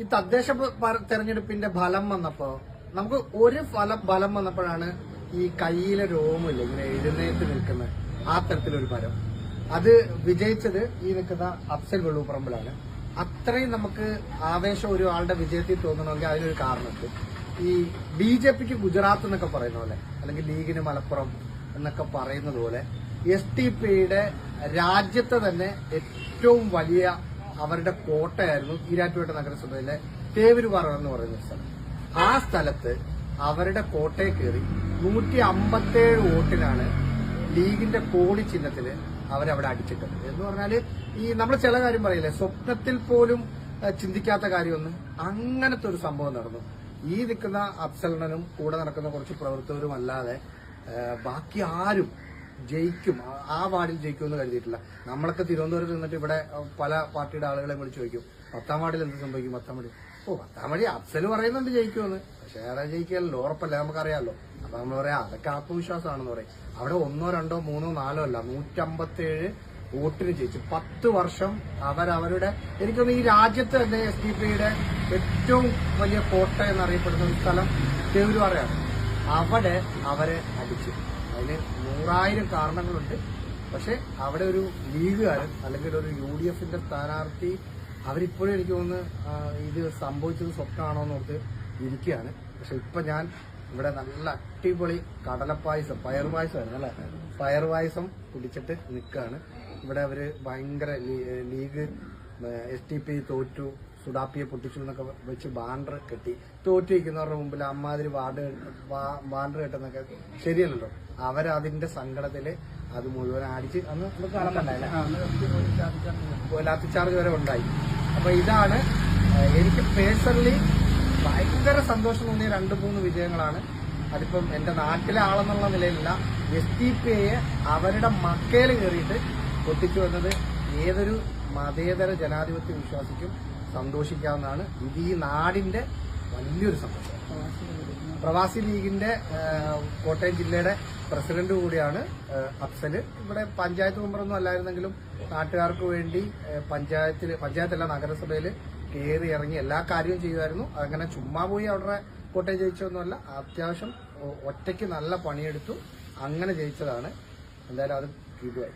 ഈ തദ്ദേശ തെരഞ്ഞെടുപ്പിന്റെ ഫലം വന്നപ്പോ നമുക്ക് ഒരു ഫലം ഫലം വന്നപ്പോഴാണ് ഈ കയ്യിലെ രോമില്ല ഇങ്ങനെ എഴുന്നേറ്റ് നിൽക്കുന്ന ആ തരത്തിലൊരു ഫലം. അത് വിജയിച്ചത് ഈ നിൽക്കുന്ന അഫ്സൽ വെള്ളൂപ്പറമ്പിലാണ്. അത്രയും നമുക്ക് ആവേശം ഒരാളുടെ വിജയത്തിൽ തോന്നണമെങ്കിൽ അതിനൊരു കാരണമുണ്ട്. ഈ ബി ജെ പിക്ക് ഗുജറാത്ത് എന്നൊക്കെ പറയുന്ന പോലെ അല്ലെങ്കിൽ ലീഗിന് മലപ്പുറം എന്നൊക്കെ പറയുന്നത് പോലെ എസ് ടി പിയുടെ രാജ്യത്തെ തന്നെ ഏറ്റവും വലിയ അവരുടെ കോട്ടയായിരുന്നു ഈരാറ്റുപേട്ട നഗരസഭയിലെ തേവരുപാറ എന്ന് പറയുന്ന സ്ഥലം. ആ സ്ഥലത്ത് അവരുടെ കോട്ടയെ കയറി നൂറ്റി അമ്പത്തേഴ് വോട്ടിനാണ് ലീഗിന്റെ കോടി ചിഹ്നത്തിൽ അവരവിടെ അടിച്ചിട്ടത്. എന്ന് പറഞ്ഞാൽ ഈ നമ്മൾ ചില കാര്യം പറയില്ലേ സ്വപ്നത്തിൽ പോലും ചിന്തിക്കാത്ത കാര്യമൊന്നും അങ്ങനത്തെ ഒരു സംഭവം നടന്നു. ഈ നിൽക്കുന്ന അഫ്സലനും കൂടെ നടക്കുന്ന കുറച്ച് പ്രവർത്തകരും അല്ലാതെ ബാക്കി ആരും ജയിക്കും. ആ- വാർഡിൽ ജയിക്കുമെന്ന് കരുതിയിട്ടില്ല. നമ്മളൊക്കെ തിരുവനന്തപുരത്ത് നിന്നിട്ട് ഇവിടെ പല പാർട്ടിയുടെ ആളുകളെ വിളിച്ച് ചോദിക്കും. പത്താം വാർഡിൽ എന്ത് സംഭവിക്കും? പത്താം വാർഡിൽ ഓ പത്താം വാർഡിൽ അഫ്സൽ പറയുന്നുണ്ട് ജയിക്കുമെന്ന്. പക്ഷേ ഏറെ ജയിക്കുകയല്ലോ ഉറപ്പല്ല നമുക്കറിയാമല്ലോ അപ്പൊ നമ്മൾ പറയാം അതൊക്കെ ആത്മവിശ്വാസമാണെന്ന് പറയും. അവിടെ ഒന്നോ രണ്ടോ മൂന്നോ നാലോ അല്ല നൂറ്റമ്പത്തേഴ് വോട്ടിന് ജയിച്ചു. പത്ത് വർഷം അവരവരുടെ എനിക്കൊന്ന് ഈ രാജ്യത്ത് തന്നെ എസ് ഡി പിയുടെ ഏറ്റവും വലിയ കോട്ട എന്നറിയപ്പെടുന്ന ഒരു സ്ഥലം തേവരുവാറയാണ് അവിടെ അവരെ അടിച്ചു. അതിന് നൂറായിരം കാരണങ്ങളുണ്ട്. പക്ഷെ അവിടെ ഒരു ലീഗുകാരൻ അല്ലെങ്കിൽ ഒരു യു ഡി എഫിന്റെ സ്ഥാനാർത്ഥി അവരിപ്പോഴും എനിക്ക് തോന്നുന്നു ഇത് സംഭവിച്ചത് സ്വപ്നമാണോ എന്ന് ഓർത്ത് ഇരിക്കുകയാണ്. പക്ഷെ ഇപ്പൊ ഞാൻ ഇവിടെ നല്ല അടിപൊളി കടലപ്പായസം പയർ പായസമായിരുന്നു അല്ലെ? പയർ പായസം കുടിച്ചിട്ട് നിൽക്കുകയാണ്. ഇവിടെ അവർ ഭയങ്കര ലീഗ് എസ് ടി പി തോറ്റു. സുഡാപ്പിയെ പൊട്ടിച്ചു എന്നൊക്കെ വെച്ച് ബാൻഡർ കെട്ടി. തോറ്റു വയ്ക്കുന്നവരുടെ മുമ്പിൽ അമ്മാതിരി വാർഡ് ബാൻഡർ കെട്ടുന്നൊക്കെ ശരിയല്ലല്ലോ. അവരതിന്റെ സങ്കടത്തിൽ അത് മുഴുവൻ അടിച്ച് അന്ന് നമുക്ക് ലാത്തി ചാർജ് വരെ ഉണ്ടായി. അപ്പൊ ഇതാണ് എനിക്ക് പേഴ്സണലി ഭയങ്കര സന്തോഷം തോന്നിയ രണ്ട് മൂന്ന് വിജയങ്ങളാണ്. അതിപ്പം എന്റെ നാട്ടിലെ ആളെന്നുള്ള നിലയിലല്ല എസ് ടി പി ഐയെ അവരുടെ മക്കയിൽ കയറിയിട്ട് പൊട്ടിച്ചു വന്നത് ഏതൊരു മതേതര ജനാധിപത്യ വിശ്വാസിക്കും സന്തോഷിക്കാവുന്നതാണ്. ഇത് ഈ നാടിന്റെ വലിയൊരു സന്തോഷം പ്രവാസി ലീഗിന്റെ കോട്ടയം ജില്ലയുടെ പ്രസിഡന്റ് കൂടിയാണ് അഫ്സൽ ഇവിടെ പഞ്ചായത്ത് മെമ്പറൊന്നും അല്ലായിരുന്നെങ്കിലും നാട്ടുകാർക്ക് വേണ്ടി പഞ്ചായത്തിൽ പഞ്ചായത്തല്ല നഗരസഭയിൽ കയറി ഇറങ്ങി എല്ലാ കാര്യവും ചെയ്യുമായിരുന്നു. അങ്ങനെ ചുമ്മാ പോയി അവിടെ കോട്ടയം ജയിച്ചൊന്നുമല്ല അത്യാവശ്യം ഒറ്റയ്ക്ക് നല്ല പണിയെടുത്തു. അങ്ങനെ ജയിച്ചതാണ്. എന്തായാലും അത് കിട്ടുമായി